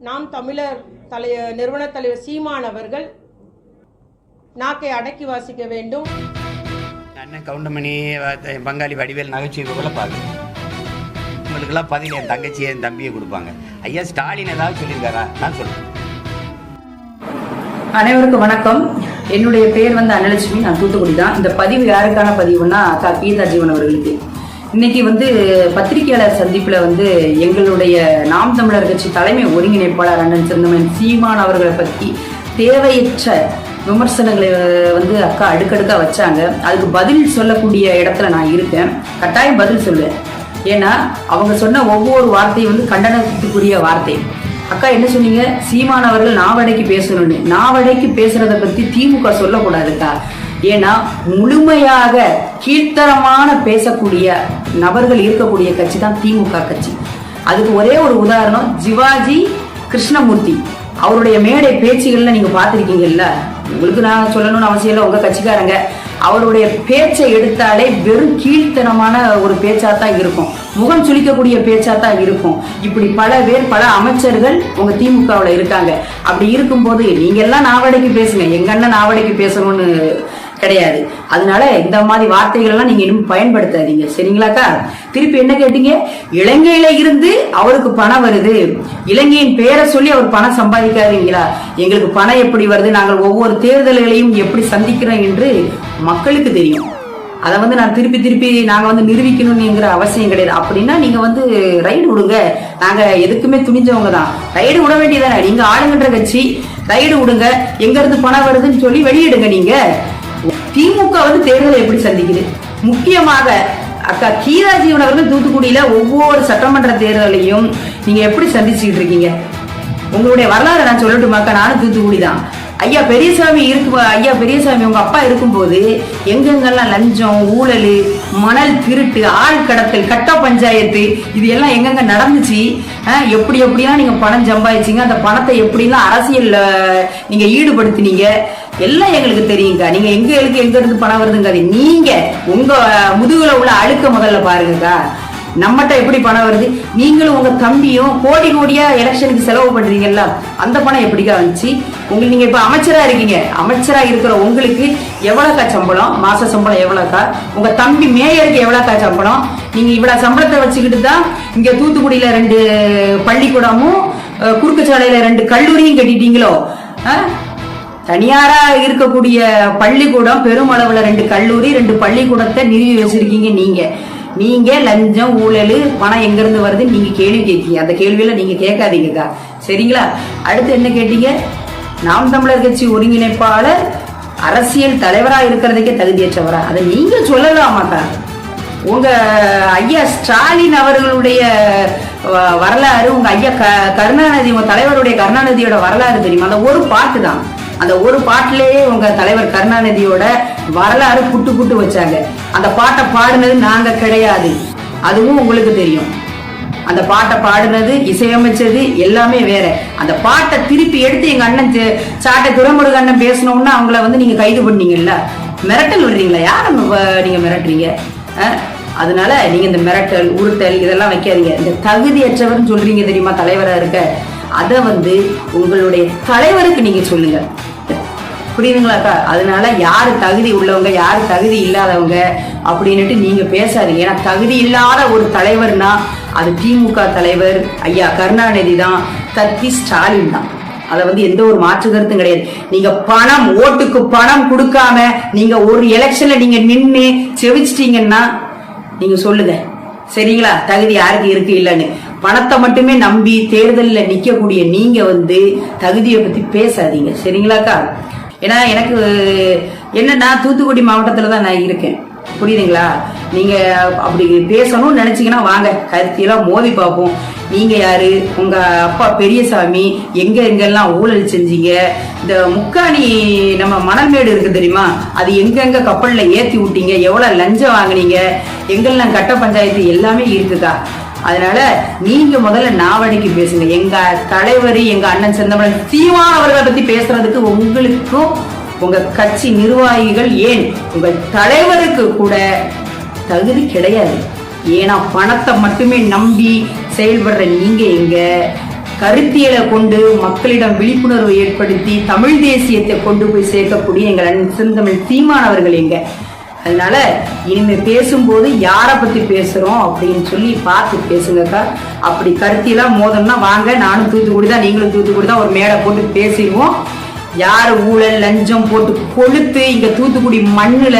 நாம் தமிழர் தலைய நிறுவன தலைவர் சீமான் அவர்கள் நாக்கை அடக்கி வாசிக்க வேண்டும். அண்ணன் கவுண்டமணி பங்காளி வடிவேல் நகைச்சுவை போல பார்க்குறேன் உங்களுக்கெல்லாம் பதில் என் தங்கச்சியை என் தம்பியை கொடுப்பாங்க. ஐயா ஸ்டாலின் ஏதாவது சொல்லியிருக்காரா? நான் சொல்கிறேன் அனைவருக்கும் வணக்கம். என்னுடைய பெயர் வந்து அன்னலட்சுமி நான் தூத்துக்குடி தான். இந்த பதிவு யாருக்கான பதிவுனா அக்கா கீதா ஜீவன் அவர்களுக்கு. இன்னைக்கு வந்து பத்திரிகையாளர் சந்திப்புல வந்து எங்களுடைய நாம் தமிழர் கட்சி தலைமை ஒருங்கிணைப்பாளர் அண்ணன் சிறந்தமன் சீமான் அவர்களை பத்தி தேவையற்ற விமர்சனங்களை வந்து அக்கா அடுக்கடுக்கா வச்சாங்க. அதுக்கு பதில் சொல்லக்கூடிய இடத்துல நான் இருக்கேன். கட்டாயம் பதில் சொல்லுவேன். ஏன்னா அவங்க சொன்ன ஒவ்வொரு வார்த்தையும் வந்து கண்டனத்துக்குரிய வார்த்தை. அக்கா என்ன சொன்னீங்க? சீமான் அவர்கள் நாவடைக்கு பேசணும்னு. நாவடைக்கு பேசுறதை பத்தி திமுக சொல்லக்கூடாதுக்கா? ஏன்னா முழுமையாக கீழ்த்தரமான பேசக்கூடிய நபர்கள் இருக்கக்கூடிய கட்சி தான் திமுக கட்சி. அதுக்கு ஒரே ஒரு உதாரணம் ஜிவாஜி கிருஷ்ணமூர்த்தி. அவருடைய மேடை பேச்சுகள்ல நீங்க பார்த்திருக்கீங்கல்ல? உங்களுக்கு நான் சொல்லணும்னு அவசியம் இல்லை உங்க கட்சிக்காரங்க. அவருடைய பேச்சை எடுத்தாலே வெறும் கீழ்த்தனமான ஒரு பேச்சா தான் இருக்கும். முகம் சுளிக்கக்கூடிய பேச்சா தான் இருக்கும். இப்படி பல பேர் பல அமைச்சர்கள் உங்க திமுகவில் இருக்காங்க. அப்படி இருக்கும்போது நீங்க எல்லாம் நாவடைக்கு பேசுங்க. எங்க அண்ணன் நாவடைக்கு பேசணும்னு கிடையாது. அதனால இந்த மாதிரி வார்த்தைகள் எல்லாம் நீங்க இன்னும் பயன்படுத்தாதீங்க. சரிங்களாக்கா? திருப்பி என்ன கேட்டீங்க? இலங்கையில இருந்து அவருக்கு பணம் வருது. இலங்கையின் பேரை சொல்லி அவர் பணம் சம்பாதிக்காதீங்களா? எங்களுக்கு பணம் எப்படி வருது? நாங்கள் ஒவ்வொரு தேர்தல்களையும் எப்படி சந்திக்கிறோம் என்று மக்களுக்கு தெரியும். அதை வந்து நான் திருப்பி திருப்பி நாங்கள் வந்து நிரூபிக்கணும்ங்கிற அவசியம் கிடையாது. அப்படின்னா நீங்கள் வந்து ரைடு விடுங்க. நாங்கள் எதுக்குமே துணிஞ்சவங்க தான். ரைடு விட வேண்டியதானே? நீங்கள் ஆளுங்கன்ற கட்சி ரைடு விடுங்க. எங்கேருந்து பணம் வருதுன்னு சொல்லி வெளியிடுங்க நீங்கள் திமுக வந்து தேர்தலை எப்படி சந்திக்குது? முக்கியமாக அக்கா கீதா ஜீவன் அவர்கள் தூத்துக்குடியில ஒவ்வொரு சட்டமன்ற தேர்தலையும் நீங்க எப்படி சந்திச்சுக்கிட்டு இருக்கீங்க? உங்களுடைய வரலாறு நான் சொல்லட்டுமாக்கா நானும் தூத்துக்குடி தான். ஐயா பெரியசாமி இருக்கு ஐயா பெரியசாமி உங்க அப்பா இருக்கும்போது எங்கெங்கெல்லாம் லஞ்சம் ஊழல் மணல் திருட்டு ஆள் கடத்தல் கட்ட பஞ்சாயத்து இது எல்லாம் எங்கெங்க நடந்துச்சு? எப்படி எப்படிலாம் நீங்க பணம் சம்பாதிச்சீங்க? அந்த பணத்தை எப்படிலாம் அரசியல்ல நீங்க ஈடுபடுத்தினீங்க? எல்லாம் எங்களுக்கு தெரியுங்கக்கா நீங்க எங்க இருக்கு எங்க இருந்து பணம் வருதுங்க? அது நீங்க உங்க முதுகுல உள்ள அழுக்க முதல்ல பாருங்கக்கா. நம்மகிட்ட எப்படி பணம் வருது? நீங்களும் உங்க தம்பியும் கோடி கோடியா எலெக்ஷனுக்கு செலவு பண்றீங்கல்ல அந்த பணம் எப்படிக்கா வந்துச்சு? உங்களுக்கு நீங்க இப்ப அமைச்சரா இருக்கீங்க. அமைச்சரா இருக்கிற உங்களுக்கு எவ்வளோக்கா சம்பளம்? மாச சம்பளம் எவ்வளோக்கா? உங்க தம்பி மேயருக்கு எவ்வளோக்கா சம்பளம்? நீங்க இவ்வளவு சம்பளத்தை வச்சுக்கிட்டு தான் இங்க தூத்துக்குடியில ரெண்டு பள்ளிக்கூடமும் குறுக்கு சாலையில ரெண்டு கல்லூரியும் கட்டிட்டீங்களோ? அஹ்? தனியாரா இருக்கக்கூடிய பள்ளிக்கூடம் பெருமளவுல ரெண்டு கல்லூரி ரெண்டு பள்ளிக்கூடத்தை நிறுவி வச்சிருக்கீங்க நீங்க. நீங்க லஞ்சம் ஊழல் பணம் எங்க இருந்து வருது நீங்க கேள்வி கேட்கீங்க அந்த கேள்வியில நீங்க கேட்காதீங்கக்கா. சரிங்களா? அடுத்து என்ன கேட்டீங்க? நாம் தமிழர் கட்சி ஒருங்கிணைப்பாளர் அரசியல் தலைவரா இருக்கிறதுக்கே தகுதியற்றவரா? அதை நீங்க சொல்லலாமாக்கா? உங்க ஐயா ஸ்டாலின் அவர்களுடைய வரலாறு உங்க ஐயா க கருணாநிதி உங்க தலைவருடைய கருணாநிதியோட வரலாறு தெரியுமா? அந்த ஒரு பாட்டு தான் அந்த ஒரு பாட்டிலேயே உங்க தலைவர் கருணாநிதியோட வரலாறு புட்டு புட்டு வச்சாங்க. அந்த பாட்டை பாடினது நாங்க கிடையாது. அதுவும் உங்களுக்கு தெரியும். அந்த பாட்டை பாடினது இசையமைச்சது எல்லாமே வேற. அந்த பாட்டை திருப்பி எடுத்து எங்க அண்ணன் சாட்டை துறைமுருக அண்ணன் பேசணும்னா அவங்கள வந்து நீங்க கைது பண்ணீங்கல்ல? மிரட்டல் விடுறீங்களா? யார் நீங்க மிரட்டுறீங்க? அதனால நீங்க இந்த மிரட்டல் உருட்டல் இதெல்லாம் வைக்காதீங்க. இந்த தகுதியற்றவர்னு சொல்றீங்க தெரியுமா? தலைவரா இருக்க. அதை வந்து உங்களுடைய தலைவருக்கு நீங்க சொல்லுங்க. புரியுதுங்களாக்கா அதனால யாரு தகுதி உள்ளவங்க யாரு தகுதி இல்லாதவங்க அப்படின்னுட்டு நீங்க பேசாதீங்க. ஏன்னா தகுதி இல்லாத ஒரு தலைவர்னா அது திமுக தலைவர் ஐயா கருணாநிதி தான் தத்தி ஸ்டாலின் தான். அதை வந்து எந்த ஒரு மாற்று கருத்தும் கிடையாது. நீங்க பணம் ஓட்டுக்கு பணம் கொடுக்காம நீங்க ஒரு எலெக்ஷன்ல நீங்க நின்னு செவிச்சிட்டீங்கன்னா நீங்க சொல்லுங்க. சரிங்களா? தகுதி யாருக்கு இருக்கு இல்லைன்னு. பணத்தை மட்டுமே நம்பி தேர்தலில் நிற்கக்கூடிய நீங்க வந்து தகுதியை பத்தி பேசாதீங்க. சரிங்களாக்கா? ஏன்னா எனக்கு என்னன்னா தூத்துக்குடி மாவட்டத்தில் தான் நான் இருக்கேன். புரியுதுங்களா? நீங்க அப்படி பேசணும்னு நினைச்சீங்கன்னா வாங்க. கருத்தியெல்லாம் மோதி பார்ப்போம். நீங்க யாரு? உங்க அப்பா பெரியசாமி எங்க எங்கெல்லாம் ஊழல் செஞ்சீங்க? இந்த முக்காணி நம்ம மணல்மேடு இருக்கு தெரியுமா? அது எங்கெங்க கப்பல்ல ஏத்தி விட்டீங்க? எவ்வளவு லஞ்சம் வாங்குனீங்க? எங்கெல்லாம் கட்ட பஞ்சாயத்து எல்லாமே இருக்குதா அதனால நீங்க முதல்ல நாவடிக்கு பேசுங்க. எங்க தலைவர் எங்க அண்ணன் செந்தமலன் சீமான் அவர்களை பத்தி பேசுறதுக்கு உங்களுக்கும் உங்க கட்சி நிர்வாகிகள் ஏன் உங்கள் தலைவருக்கு கூட தகுதி கிடையாது? ஏன்னா பணத்தை மட்டுமே நம்பி செயல்படுற நீங்க எங்க? கருத்தியலை கொண்டு மக்களிடம் விழிப்புணர்வு ஏற்படுத்தி தமிழ் தேசியத்தை கொண்டு போய் சேர்க்கக்கூடிய எங்கள் அண்ணன் செந்தமிழ் சீமான் அவர்கள் எங்க? அதனால இனிமே பேசும்போது யாரை பத்தி பேசுறோம் அப்படின்னு சொல்லி பார்த்து பேசுங்கக்கா. அப்படி கருத்திலாம் மோதம்னா வாங்க நானும் தூத்துக்குடி தான் நீங்களும் தூத்துக்குடி தான் ஒரு மேடை போட்டு பேசிடுவோம். யார் ஊழல் லஞ்சம் போட்டு கொளுத்து இங்க தூத்துக்குடி மண்ணுல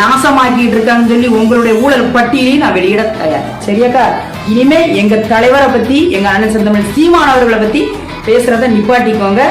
நாசமாக்கிட்டு இருக்காங்கன்னு சொல்லி உங்களுடைய ஊழல் பட்டியலையும் நான் வெளியிட தயார். சரியாக்கா? இனிமே எங்க தலைவரை பத்தி எங்க அண்ணன் சந்தமன் சீமானவர்களை பத்தி பேசுறத நிப்பாட்டிக்கோங்க.